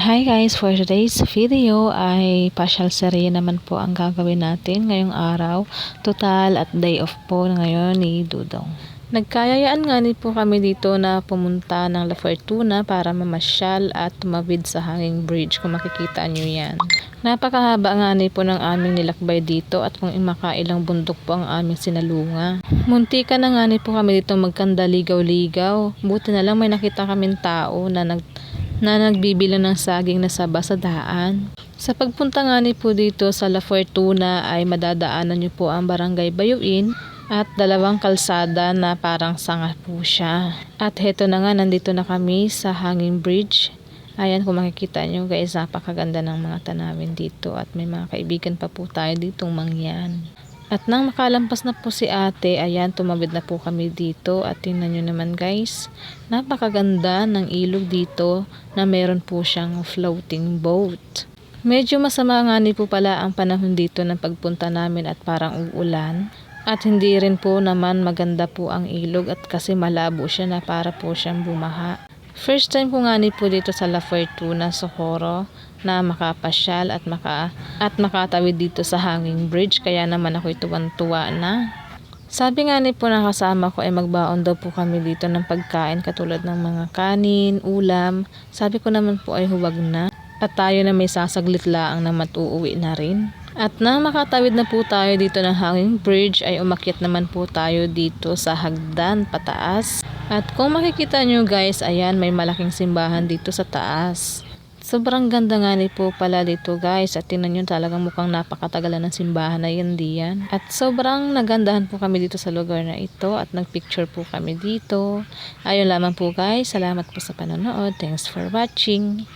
Hi guys, for today's video ay partial serye naman po ang gagawin natin ngayong araw. Total at day off po ngayon ni Dudong. Nagkayayaan nga ni po kami dito na pumunta ng La Fortuna para mamasyal at tumawid sa hanging bridge kung makikita nyo yan. Napakahaba nga ni po ng aming nilakbay dito at kung makailang bundok po ang aming sinalunga. Munti ka na nga ni po kami dito magkanda ligaw-ligaw. Buti na lang may nakita kaming tao na nag na nagbibila ng saging na saba sa daan. Sa pagpunta nga ni po dito sa La Fortuna ay madadaanan niyo po ang Barangay Bayuin at dalawang kalsada na parang sanga po siya. At heto na nga, nandito na kami sa Hanging Bridge. Ayan kung makikita nyo guys, napakaganda ng mga tanawin dito at may mga kaibigan pa po tayo ditong mangyan. At nang makalampas na po si ate, ayan, tumawid na po kami dito. At tingnan nyo naman guys, napakaganda ng ilog dito na meron po siyang floating boat. Medyo masama nga ni po pala ang panahon dito ng pagpunta namin at parang uulan. At hindi rin po naman maganda po ang ilog at kasi malabo siya na para po siyang bumaha. First time ko nga ni po dito sa La Fortuna, Socorro na makapasyal at maka at makatawid dito sa hanging bridge kaya naman ako tuwan-tuwa na. Sabi nga ni po na kasama ko ay magbaon daw po kami dito ng pagkain katulad ng mga kanin, ulam. Sabi ko naman po ay huwag na. At tayo na may sasaglit laang na matuuwi na rin. At nang makatawid na po tayo dito ng hanging bridge ay umakyat naman po tayo dito sa hagdan pataas. At kung makikita nyo guys, ayan may malaking simbahan dito sa taas. Sobrang ganda nga ni po pala dito guys at tingnan nyo talagang mukhang napakatagalan ng simbahan na yun diyan. At sobrang nagandahan po kami dito sa lugar na ito at nagpicture po kami dito. Ayun lamang po guys, salamat po sa panonood. Thanks for watching.